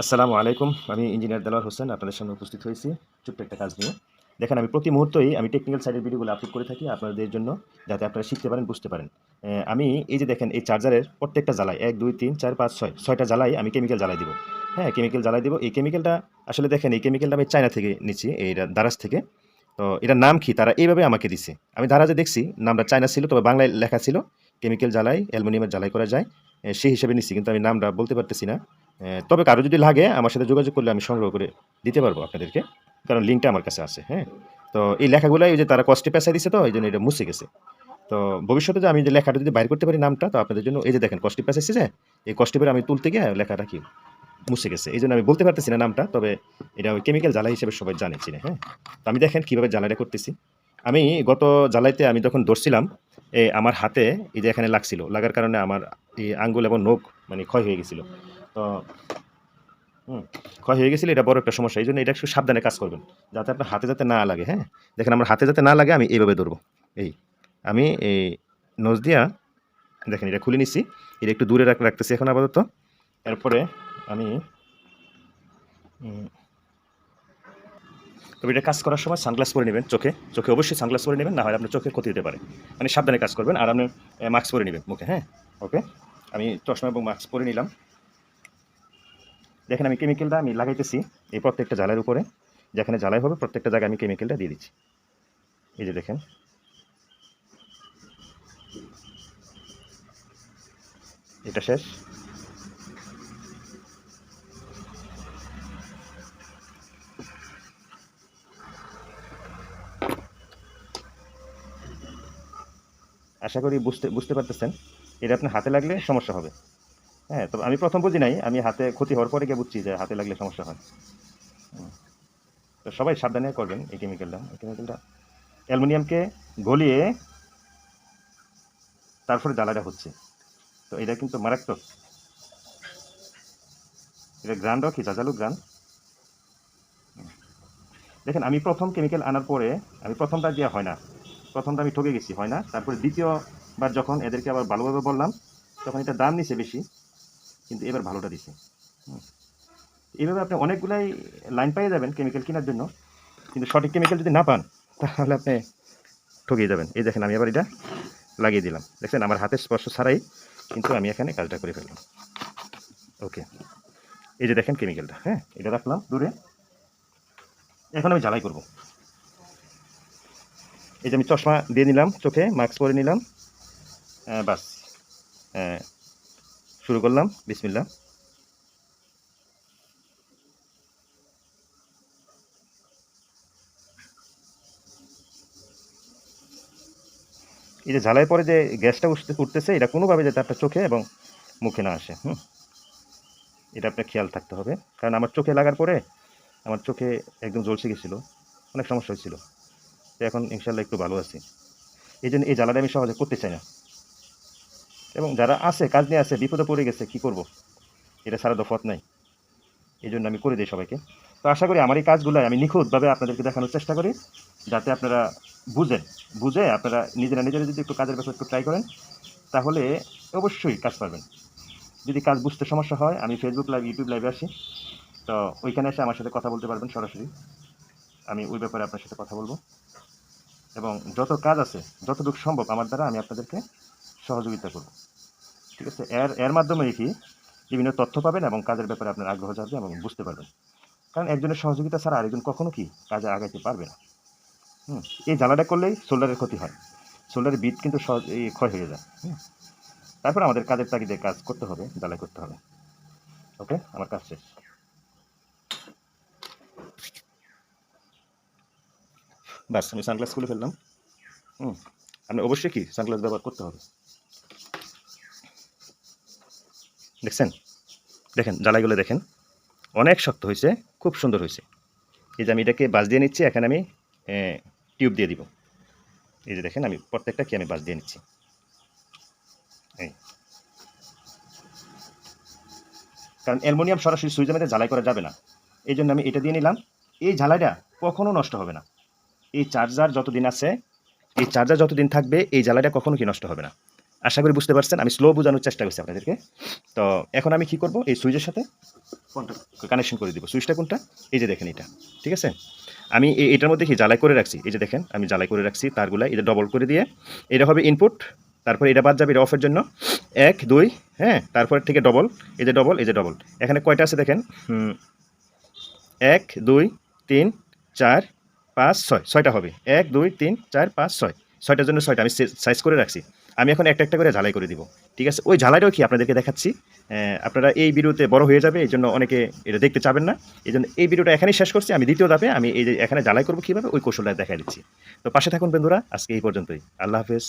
আসসালামু আলাইকুম। আমি ইঞ্জিনিয়ার দেলোয়ার হোসেন, আপনাদের সামনে উপস্থিত হয়েছি ছোট্ট একটা কাজ নিয়ে। দেখেন, আমি প্রতি মুহূর্তেই আমি টেকনিক্যাল সাইডের ভিডিওগুলো আপলোড করে থাকি আপনাদের জন্য, যাতে আপনারা শিখতে পারেন, বুঝতে পারেন। আমি এই যে দেখেন, এই চার্জারের প্রত্যেকটা জ্বালাই, এক, দুই, তিন, চার, পাঁচ, ছয়, ছয়টা জ্বালাই আমি কেমিক্যাল জ্বালাই দিব। হ্যাঁ কেমিক্যাল জ্বালাই দিব। এই কেমিক্যালটা আসলে দেখেন, এই কেমিক্যালটা আমি চায়না থেকে নিচ্ছি এই দারাজ থেকে। তো এটার নাম কি? তারা এইভাবে আমাকে দিছে। আমি দারাজে দেখছি, নামটা চায়না ছিল, তবে বাংলায় লেখা ছিল কেমিক্যাল জ্বালাই, অ্যালুমিনিয়ামের জ্বালাই করা যায়। সেই হিসেবে নিচ্ছি, কিন্তু আমি নামটা বলতে পারতেছি না। তবে কারও যদি লাগে, আমার সাথে যোগাযোগ করলে আমি সংগ্রহ করে দিতে পারব আপনাদেরকে। কারণ লিঙ্কটা আমার কাছে আছে হ্যাঁ? তো এই লেখাগুলো ওই যে তারা কষ্টে পেশায় দিছে তো, এই জন্য এটা মুছে গেছে। তো ভবিষ্যতে যে আমি যে লেখাটা যদি বাইর করতে পারি নামটা, তো আপনাদের জন্য এই যে দেখেন, কষ্টে পেশাইছে যে, এই কষ্টে পেরে আমি তুলতে গিয়ে লেখাটা কি মুছে গেছে। এই জন্য আমি বলতে পারতেছি না নামটা, তবে এটা ওই কেমিক্যাল জ্বালাই হিসেবে সবাই জানে, চিনে হ্যাঁ? তো আমি দেখেন কীভাবে জ্বালাইটা করতেছি। আমি গত জ্বালাইতে আমি যখন ধরছিলাম এই আমার হাতে এই যে এখানে লাগছিল, লাগার কারণে আমার এই আঙ্গুল এবং নখ মানে ক্ষয় হয়ে গেছিল। তো ক্ষয় হয়ে গেছিল, এটা বড় একটা সমস্যা। এই জন্য এটা একটু সাবধানে কাজ করবেন, যাতে আপনার হাতে যাতে না লাগে হ্যাঁ? দেখেন, আমার হাতে যাতে না লাগে, আমি এইভাবে ধরবো। এই, আমি এই নজ দিয়া, দেখেন, এটা খুলে নিচ্ছি এটা একটু দূরে রাখ রাখতেছি এখন আপাতত। এরপরে আমি তবে এটা কাজ করার সময় সানগ্লাস পরে নেবেন চোখে। চোখে অবশ্যই সানগ্লাস পরে নেবেন, না হয় আপনার চোখের ক্ষতি হতে পারে। মানে সাবধানে কাজ করবেন, আর আপনি মাস্ক পরে নেবেন মুখে হ্যাঁ? ওকে? আমি চশমা এবং মাস্ক পরে নিলাম। দেখেন আমি কেমিক্যালটা আমি লাগাইতেছি, এই প্রত্যেকটা জ্বালার উপরে, যেখানে জ্বালাই হবে, প্রত্যেকটা জায়গায় আমি কেমিক্যালটা দিয়ে দিচ্ছি। এই যে দেখেন। এটা শেষ। আশা করি বুঝতে বুঝতে পারতেছেন। এটা আপনার হাতে লাগলে সমস্যা হবে। হ্যাঁ তবে আমি প্রথম বুঝি নাই, আমি হাতে ক্ষতি হওয়ার পরে গিয়ে বুঝছি যে হাতে লাগলে সমস্যা হয়। তো সবাই সাবধানে করবেন এই কেমিক্যালটা এই কেমিক্যালটা অ্যালুমিনিয়ামকে গলিয়ে তারপরে জ্বালাটা হচ্ছে। তো এটা কিন্তু মারাত্মক। এটা গ্রান্ডও কি জাজালু গ্রান্ড দেখেন, আমি প্রথম কেমিক্যাল আনার পরে আমি প্রথমটা দেওয়া হয় না, প্রথমটা আমি ঠকে গেছি, হয় না। তারপরে দ্বিতীয়বার যখন এদেরকে আবার ভালোভাবে বললাম, তখন এটা দাম নিছে বেশি। কিন্তু এবার ভালোটা দিছে। এইভাবে আপনি অনেকগুলাই লাইন পেয়ে যাবেন কেমিক্যাল কেনার জন্য। কিন্তু সঠিক কেমিক্যাল যদি না পান, তাহলে আপনি ঠকিয়ে যাবেন। এই দেখেন আমি আবার এটা লাগিয়ে দিলাম। দেখছেন, আমার হাতের স্পর্শ ছাড়াই কিন্তু আমি এখানে কাজটা করে ফেললাম। ওকে। এই যে দেখেন কেমিক্যালটা হ্যাঁ এটা রাখলাম দূরে। এখন আমি জ্বালাই করব। এই যে আমি চশমা দিয়ে নিলাম, চোখে মাস্ক পরে নিলাম। বাস। শুরু করলাম বিসমিল্লা এই যে ঝালাই পরে যে গ্যাসটা উঠতে উঠতেছে, এটা কোনোভাবে যাতে আপনার চোখে এবং মুখে না আসে, হুম? এটা আপনার খেয়াল থাকতে হবে। কারণ আমার চোখে লাগার পরে আমার চোখে একদম জ্বলসে গেছিল অনেক সমস্যা হয়েছিল। তো এখন ইনশাল্লাহ একটু ভালো আছি। এই জন্য এই জ্বালাটা আমি সহজে করতে চাই না। এবং যারা আছে, কাজ নিয়ে আছে, বিপদে পড়ে গেছে, কি করব? এটা ছাড়া দফত নাই। এই জন্য আমি করে দিই সবাইকে। তো আশা করি আমার এই কাজগুলো আমি নিখুঁতভাবে আপনাদেরকে দেখানোর চেষ্টা করি, যাতে আপনারা বুঝেন, বুঝে আপনারা নিজেরা নিজেরা যদি একটু কাজের ব্যাপারে একটু ট্রাই করেন, তাহলে অবশ্যই কাজ পারবেন। যদি কাজ বুঝতে সমস্যা হয়, আমি ফেসবুক লাইভ ইউটিউব লাইভে আসি তো ওইখানে এসে আমার সাথে কথা বলতে পারবেন সরাসরি। আমি ওই ব্যাপারে আপনার সাথে কথা বলব। এবং যত কাজ আছে, যতটুকু সম্ভব আমার দ্বারা আমি আপনাদেরকে সহযোগিতা করব। ঠিক আছে? এর এর মাধ্যমে কি বিভিন্ন তথ্য পাবেন এবং কাজের ব্যাপারে আপনার আগ্রহ যাবে এবং বুঝতে পারবেন। কারণ একজনের সহযোগিতা ছাড়া আরেকজন কখনো কি কাজে আগাইতে পারবে না। হুম, এই জ্বালাটা করলেই সোল্ডারের ক্ষতি হয়। সোল্ডারের বিট কিন্তু সহজ ক্ষয় হয়ে যায়। হুম, তারপর আমাদের কাজের তাগিদে কাজ করতে হবে জ্বালাই করতে হবে। ওকে, আমার কাজ শেষ। বাস, আমি সানগ্লাস খুলে ফেললাম। হুম আপনি অবশ্যই কি সানগ্লাস ব্যবহার করতে হবে? দেখছেন? দেখেন, জ্বালাইগুলো দেখেন। অনেক শক্ত হয়েছে, খুব সুন্দর হয়েছে। এই যে আমি এটাকে বাস দিয়ে নিচ্ছি, এখানে আমি টিউব দিয়ে দিব। এই যে দেখেন, আমি প্রত্যেকটা কি আমি বাস দিয়ে নিচ্ছি। কারণ অ্যালুমিনিয়াম সরাসরি মধ্যে জ্বালাই করা যাবে না। এই জন্য আমি এটা দিয়ে নিলাম। এই ঝালাইটা কখনো নষ্ট হবে না। এই চার্জার যতদিন আছে, এই চার্জার যতদিন থাকবে, এই জ্বালাইটা কখনো কি নষ্ট হবে না। আশা করি বুঝতে পারছেন আমি স্লো বোঝানোর চেষ্টা করছি আপনাদেরকে। তো এখন আমি কি করব? এই সুইচের সাথে কানেকশন করে দিব। সুইচটা কোনটা? এই যে দেখেন এটা ঠিক আছে? আমি এটার মধ্যে কি জ্বালাই করে রাখছি? এই যে দেখেন আমি জ্বালাই করে রাখছি তারগুলা এটা ডবল করে দিয়ে। এটা হবে ইনপুট তারপরে এটা বাদ যাবে এটা অফের জন্য। এক দুই হ্যাঁ? তারপর থেকে ডবল এই যে ডবল এই যে ডবল এখানে কয়টা আছে দেখেন? এক দুই তিন চার পাঁচ ছয়। ছয়টা হবে। এক দুই তিন চার পাঁচ ছয়। ছয়টার জন্য ছয়টা আমি সাইজ করে রাখছি। আমি এখন একটা একটা করে ঝালাই করে দিব। ঠিক আছে? ওই ঝালাইটাও কি আপনাদেরকে দেখাচ্ছি? আপনারা এই ভিডিওতে বড় হয়ে যাবে এই জন্য অনেকে এটা দেখতে চাবেন না। এই জন্য এই ভিডিওটা এখানেই শেষ করছি। আমি দ্বিতীয় দাপে আমি এই যে এখানে ঝালাই করব কীভাবে, ওই কৌশলটা দেখা দিচ্ছি। তো পাশে থাকুন বন্ধুরা, আজকে এই পর্যন্তই। আল্লাহ হাফেজ।